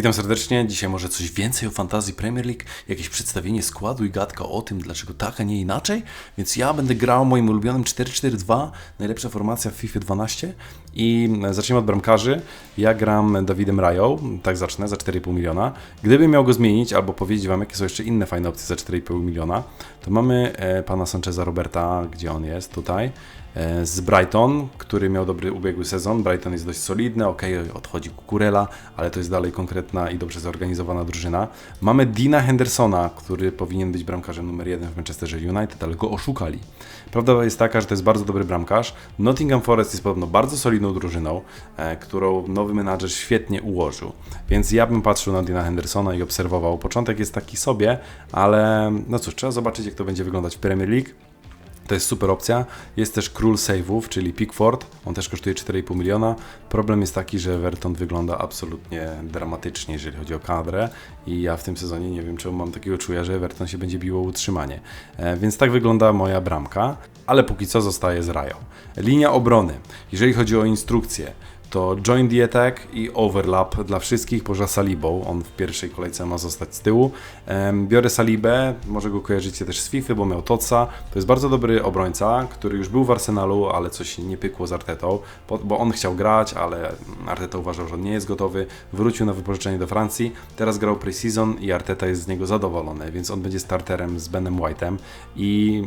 Witam serdecznie. Dzisiaj może coś więcej o fantazji Premier League, jakieś przedstawienie składu i gadka o tym, dlaczego tak, a nie inaczej. Więc ja będę grał moim ulubionym 4-4-2, najlepsza formacja w FIFA 12 i zacznijmy od bramkarzy. Ja gram Dawidem Rają, tak zacznę, za 4,5 miliona. Gdybym miał go zmienić albo powiedzieć Wam, jakie są jeszcze inne fajne opcje za 4,5 miliona, to mamy e, pana Sancheza Roberta, gdzie on jest, tutaj e, z Brighton, który miał dobry ubiegły sezon. Brighton jest dość solidny, ok, odchodzi Kukurela, ale to jest dalej konkretna i dobrze zorganizowana drużyna. Mamy Dina Hendersona, który powinien być bramkarzem numer jeden w Manchesterze United, ale go oszukali. Prawda jest taka, że to jest bardzo dobry bramkarz. Nottingham Forest jest podobno bardzo solidną drużyną, e, którą nowy menadżer świetnie ułożył. Więc ja bym patrzył na Dina Hendersona i obserwował. Początek jest taki sobie, ale no cóż, trzeba zobaczyć, jak to będzie wyglądać w Premier League. To jest super opcja. Jest też król save'ów, czyli Pickford. On też kosztuje 4,5 miliona. Problem jest taki, że Everton wygląda absolutnie dramatycznie, jeżeli chodzi o kadrę. I ja w tym sezonie nie wiem, czemu mam takiego czuja, że Everton się będzie biło utrzymanie. E, więc tak wygląda moja bramka, ale póki co zostaje z Rają. Linia obrony. Jeżeli chodzi o instrukcję, to join the attack i overlap dla wszystkich poza Salibą. On w pierwszej kolejce ma zostać z tyłu. Biorę Salibę, może go kojarzycie też z FIFA, bo miał Toca. To jest bardzo dobry obrońca, który już był w Arsenalu, ale coś nie pykło z Artetą, bo on chciał grać, ale Arteta uważał, że on nie jest gotowy. Wrócił na wypożyczenie do Francji. Teraz grał pre-season i Arteta jest z niego zadowolony, więc on będzie starterem z Benem White'em i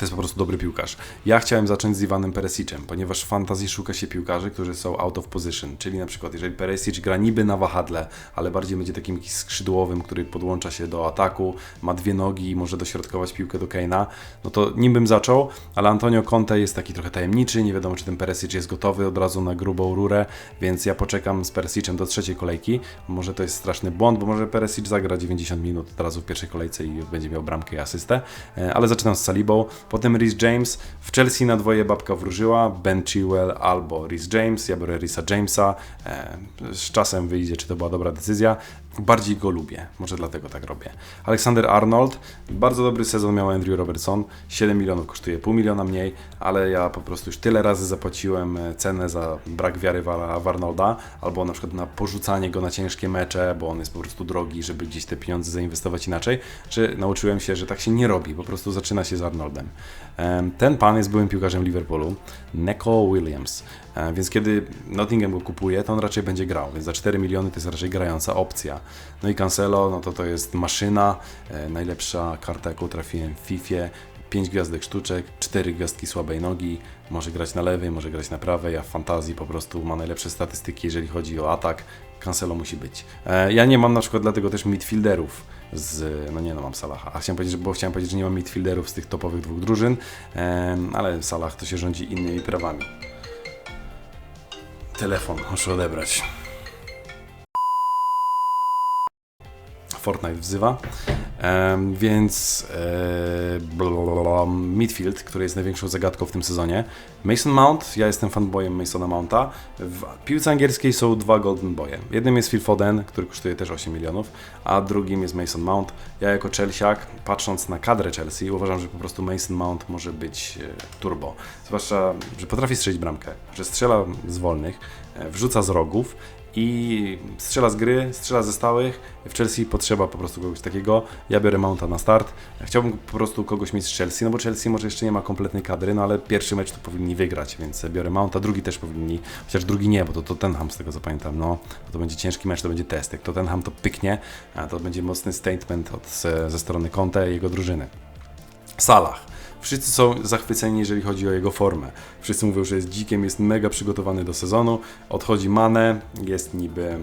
to jest po prostu dobry piłkarz. Ja chciałem zacząć z Iwanem Peresicem, ponieważ w fantazji szuka się piłkarzy, którzy są out of position, czyli na przykład jeżeli Peresic gra niby na wahadle, ale bardziej będzie takim skrzydłowym, który podłącza się do ataku, ma dwie nogi i może dośrodkować piłkę do Keina, no to nim bym zaczął, ale Antonio Conte jest taki trochę tajemniczy, nie wiadomo czy ten Peresic jest gotowy od razu na grubą rurę, więc ja poczekam z Peresicem do trzeciej kolejki. Może to jest straszny błąd, bo może Peresic zagra 90 minut od razu w pierwszej kolejce i będzie miał bramkę i asystę, e, ale zaczynam z Salibą. Potem Rhys James. W Chelsea na dwoje babka wróżyła. Ben Chilwell albo Rhys James. Ja biorę Rhys'a Jamesa. E, z czasem wyjdzie, czy to była dobra decyzja. Bardziej go lubię. Może dlatego tak robię. Alexander Arnold. Bardzo dobry sezon miał Andrew Robertson. 7 milionów kosztuje pół miliona mniej, ale ja po prostu już tyle razy zapłaciłem e, cenę za brak wiary w Arnolda, albo na przykład na porzucanie go na ciężkie mecze, bo on jest po prostu drogi, żeby gdzieś te pieniądze zainwestować inaczej, że nauczyłem się, że tak się nie robi. Po prostu zaczyna się z Arnoldem. Ten pan jest byłym piłkarzem Liverpoolu, Neko Williams. E, więc kiedy Nottingham go kupuje, to on raczej będzie grał, więc za 4 miliony to jest raczej grająca opcja. No i Cancelo, no to to jest maszyna, e, najlepsza karta jaką trafiłem w FIFA, 5 gwiazdek sztuczek, 4 gwiazdki słabej nogi, może grać na lewej, może grać na prawej, a w fantazji po prostu ma najlepsze statystyki, jeżeli chodzi o atak. Cancelo musi być. E, ja nie mam na przykład dlatego też midfielderów z, no nie no mam Salaha, a chciałem powiedzieć, bo chciałem powiedzieć, że nie mam midfielderów z tych topowych dwóch drużyn, ale Salah to się rządzi innymi prawami. Telefon muszę odebrać. Fortnite wzywa. Um, więc e, midfield, który jest największą zagadką w tym sezonie. Mason Mount, ja jestem fanboyem Masona Mounta. W piłce angielskiej są dwa golden boye. Jednym jest Phil Foden, który kosztuje też 8 milionów, a drugim jest Mason Mount. Ja jako Chelseaak, patrząc na kadrę Chelsea, uważam, że po prostu Mason Mount może być e, turbo. Zwłaszcza, że potrafi strzelić bramkę, że strzela z wolnych, e, wrzuca z rogów i strzela z gry, strzela ze stałych. W Chelsea potrzeba po prostu kogoś takiego. Ja biorę Mounta na start. Chciałbym po prostu kogoś mieć z Chelsea, no bo Chelsea może jeszcze nie ma kompletnej kadry, no ale pierwszy mecz to powinni wygrać, więc biorę Mounta, drugi też powinni, chociaż drugi nie, bo to Tottenham z tego co pamiętam, no to będzie ciężki mecz, to będzie test. Jak Tottenham to pyknie, to będzie mocny statement od, ze strony Conte i jego drużyny. Salah. Wszyscy są zachwyceni, jeżeli chodzi o jego formę. Wszyscy mówią, że jest dzikiem, jest mega przygotowany do sezonu. Odchodzi Mane, jest niby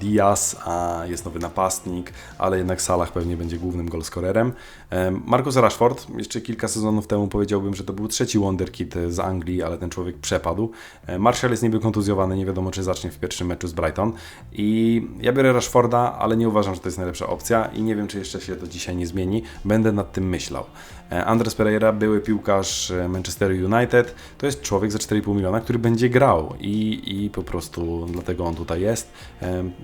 Diaz, a jest nowy napastnik, ale jednak Salah pewnie będzie głównym golscorerem. E, Marcus Rashford, jeszcze kilka sezonów temu powiedziałbym, że to był trzeci wonderkid z Anglii, ale ten człowiek przepadł. E, Marshall jest niby kontuzjowany, nie wiadomo czy zacznie w pierwszym meczu z Brighton. I ja biorę Rashforda, ale nie uważam, że to jest najlepsza opcja i nie wiem, czy jeszcze się to dzisiaj nie zmieni. Będę nad tym myślał. Andres Pereira, były piłkarz Manchester United, to jest człowiek za 4,5 miliona, który będzie grał i, i po prostu dlatego on tutaj jest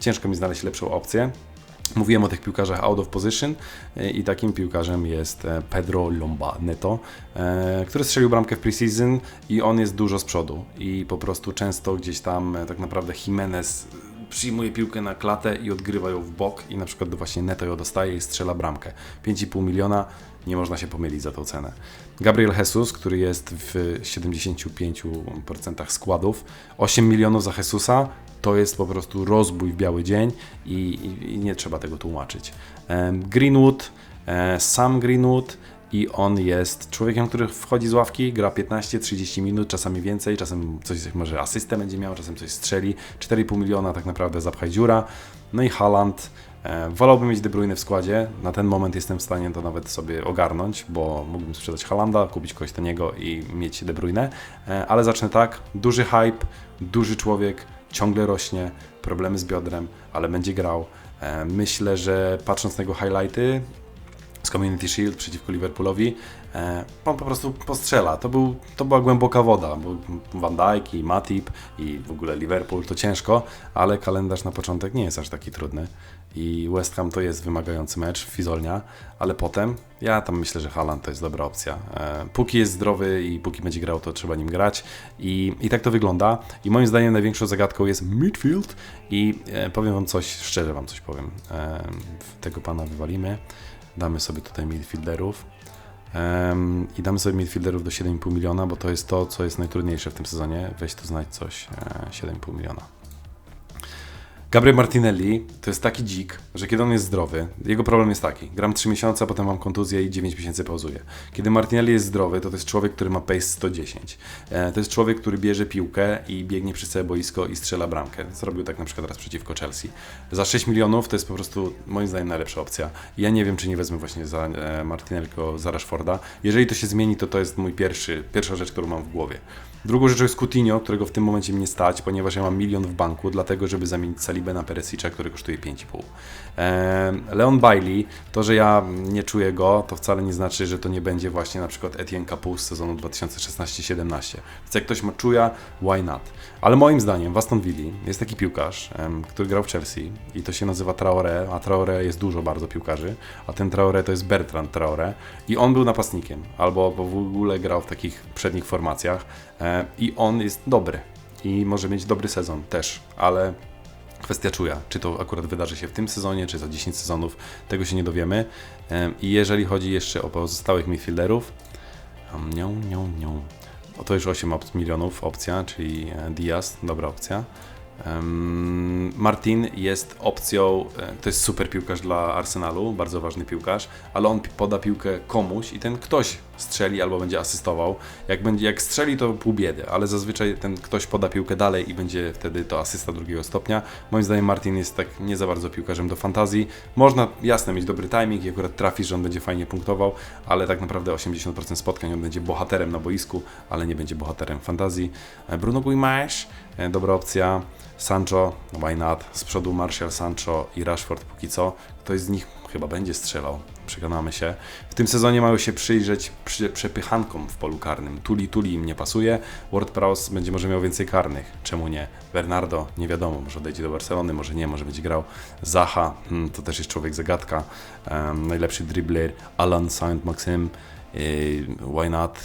ciężko mi znaleźć lepszą opcję. Mówiłem o tych piłkarzach out of position e, i takim piłkarzem jest e, Pedro Lomba Neto, e, który strzelił bramkę w preseason i on jest dużo z przodu i po prostu często gdzieś tam tak naprawdę Jimenez przyjmuje piłkę na klatę i odgrywa ją w bok i na przykład właśnie Neto ją dostaje i strzela bramkę. 5,5 miliona, nie można się pomylić za tą cenę. Gabriel Jesus, który jest w 75% składów, 8 milionów za Jesusa, to jest po prostu rozbój w biały dzień i, i, i nie trzeba tego tłumaczyć. Greenwood, e, sam Greenwood i on jest człowiekiem, który wchodzi z ławki, gra 15-30 minut, czasami więcej, czasem coś może asystę będzie miał, czasem coś strzeli. 4,5 miliona tak naprawdę zapchaj dziura. No i Haaland. E, wolałbym mieć De Bruyne w składzie. Na ten moment jestem w stanie to nawet sobie ogarnąć, bo mógłbym sprzedać Halanda, kupić kogoś taniego i mieć De Bruyne. E, ale zacznę tak. Duży hype, duży człowiek, ciągle rośnie, problemy z biodrem, ale będzie grał. E, Myślę, że patrząc na jego highlighty, z Community Shield przeciwko Liverpoolowi, e, on po prostu postrzela. To, był, to była głęboka woda, bo Van Dijk i Matip i w ogóle Liverpool to ciężko, ale kalendarz na początek nie jest aż taki trudny i West Ham to jest wymagający mecz, fizolnia, ale potem ja tam myślę, że Haaland to jest dobra opcja. E, póki jest zdrowy i póki będzie grał, to trzeba nim grać i, i tak to wygląda i moim zdaniem największą zagadką jest midfield i e, powiem Wam coś, szczerze Wam coś powiem, tego pana wywalimy. Damy sobie tutaj midfielderów. Em, I damy sobie midfielderów do 7,5 miliona, bo to jest to, co jest najtrudniejsze w tym sezonie. Weź tu znajdź coś. E, 7,5 miliona. Gabriel Martinelli to jest taki dzik, że kiedy on jest zdrowy, jego problem jest taki. Gram 3 miesiące, potem mam kontuzję i 9 miesięcy pauzuję. Kiedy Martinelli jest zdrowy, to to jest człowiek, który ma pace 110. E, to jest człowiek, który bierze piłkę i biegnie przez całe boisko i strzela bramkę. Zrobił tak na przykład raz przeciwko Chelsea. Za 6 milionów to jest po prostu moim zdaniem najlepsza opcja. Ja nie wiem, czy nie wezmę właśnie za e, Martinelli, tylko za Rashforda. Jeżeli to się zmieni, to to jest mój pierwszy, pierwsza rzecz, którą mam w głowie. Drugą rzeczą jest Coutinho, którego w tym momencie mnie stać, ponieważ ja mam milion w banku, dlatego żeby zamienić Salibę na Peresicza, który kosztuje 5,5. Ehm, Leon Bailey, to, że ja nie czuję go, to wcale nie znaczy, że to nie będzie właśnie na przykład Etienne Capu z sezonu 2016-17. Więc jak ktoś ma czuja, why not? Ale moim zdaniem w Aston Villa jest taki piłkarz, który grał w Chelsea i to się nazywa Traore, a Traore jest dużo bardzo piłkarzy, a ten Traore to jest Bertrand Traore i on był napastnikiem, albo w ogóle grał w takich przednich formacjach e, i on jest dobry i może mieć dobry sezon też, ale kwestia czuja, czy to akurat wydarzy się w tym sezonie, czy za 10 sezonów, tego się nie dowiemy. Em, I jeżeli chodzi jeszcze o pozostałych midfielderów, um, nią, nią, nią. To już 8 op- milionów opcja, czyli e, Diaz, dobra opcja. Martin jest opcją, e, to jest super piłkarz dla Arsenalu, bardzo ważny piłkarz, ale on poda piłkę komuś i ten ktoś strzeli albo będzie asystował. Jak, będzie, jak strzeli, to pół biedy, ale zazwyczaj ten ktoś poda piłkę dalej i będzie wtedy to asysta drugiego stopnia. Moim zdaniem Martin jest tak nie za bardzo piłkarzem do fantazji. Można jasne mieć dobry timing i akurat trafisz, że on będzie fajnie punktował, ale tak naprawdę 80% spotkań on będzie bohaterem na boisku, ale nie będzie bohaterem fantazji. E, Bruno Guimaraes, e, dobra opcja. Sancho, why not? Z przodu Martial, Sancho i Rashford póki co. Ktoś z nich chyba będzie strzelał, przekonamy się. W tym sezonie mają się przyjrzeć przy, przepychankom w polu karnym. Tuli Tuli im nie pasuje, Ward Prowse będzie może miał więcej karnych. Czemu nie? Bernardo, nie wiadomo, może odejdzie do Barcelony, może nie, może będzie grał. Zaha, hmm, to też jest człowiek zagadka. Em, najlepszy dribbler, Alan Saint-Maxim, why not?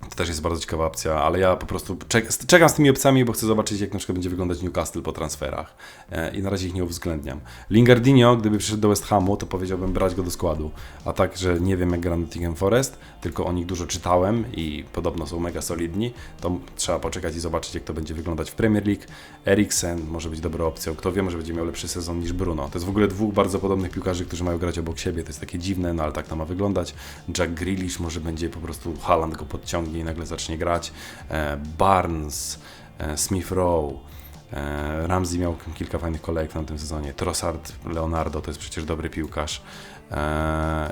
To też jest bardzo ciekawa opcja, ale ja po prostu czek czekam z tymi opcjami, bo chcę zobaczyć, jak na przykład będzie wyglądać Newcastle po transferach. E, I na razie ich nie uwzględniam. Lingardinho, gdyby przyszedł do West Hamu, to powiedziałbym brać go do składu. A tak, że nie wiem, jak gra Nottingham Forest, tylko o nich dużo czytałem i podobno są mega solidni, to trzeba poczekać i zobaczyć, jak to będzie wyglądać w Premier League. Eriksen może być dobrą opcją. Kto wie, może będzie miał lepszy sezon niż Bruno. To jest w ogóle dwóch bardzo podobnych piłkarzy, którzy mają grać obok siebie. To jest takie dziwne, no ale tak to ma wyglądać. Jack Grealish może będzie po prostu Haaland go podciągnie i nagle zacznie grać. E, Barnes, e, Smith Rowe. E, Ramsey miał kilka fajnych kolejek w tamtym sezonie. Trossard, Leonardo to jest przecież dobry piłkarz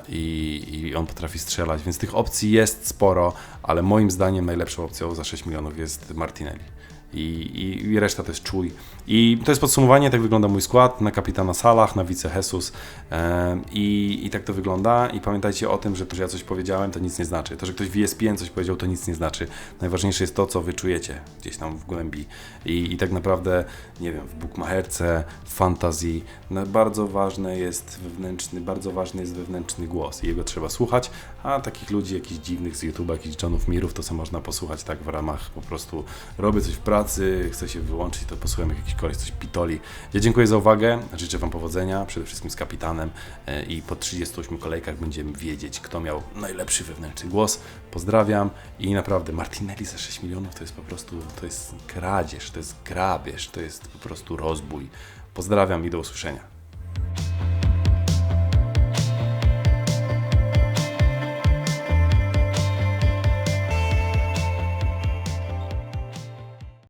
i, i on potrafi strzelać, więc tych opcji jest sporo, ale moim zdaniem najlepszą opcją za 6 milionów jest Martinelli. I, i, I reszta to jest czuj. I to jest podsumowanie, tak wygląda mój skład na kapitana Salah, na wice Jesus e, i, i tak to wygląda. I pamiętajcie o tym, że to, że ja coś powiedziałem, to nic nie znaczy. To, że ktoś w ESPN coś powiedział, to nic nie znaczy. Najważniejsze jest to, co wy czujecie gdzieś tam w głębi. I, i tak naprawdę, nie wiem, w bukmacherce, w fantazji, no, bardzo ważne jest wewnętrzny, bardzo ważny jest wewnętrzny głos i jego trzeba słuchać, a takich ludzi jakichś dziwnych z YouTube'a, jakichś Johnów Mirów, to co można posłuchać tak w ramach po prostu robię coś w pracy, pracy, chcę się wyłączyć, to posłucham jak jakiś koleś coś pitoli. Ja dziękuję za uwagę, życzę Wam powodzenia, przede wszystkim z kapitanem e, i po 38 kolejkach będziemy wiedzieć, kto miał najlepszy wewnętrzny głos. Pozdrawiam i naprawdę Martinelli za 6 milionów to jest po prostu, to jest kradzież, to jest grabież, to jest po prostu rozbój. Pozdrawiam i do usłyszenia.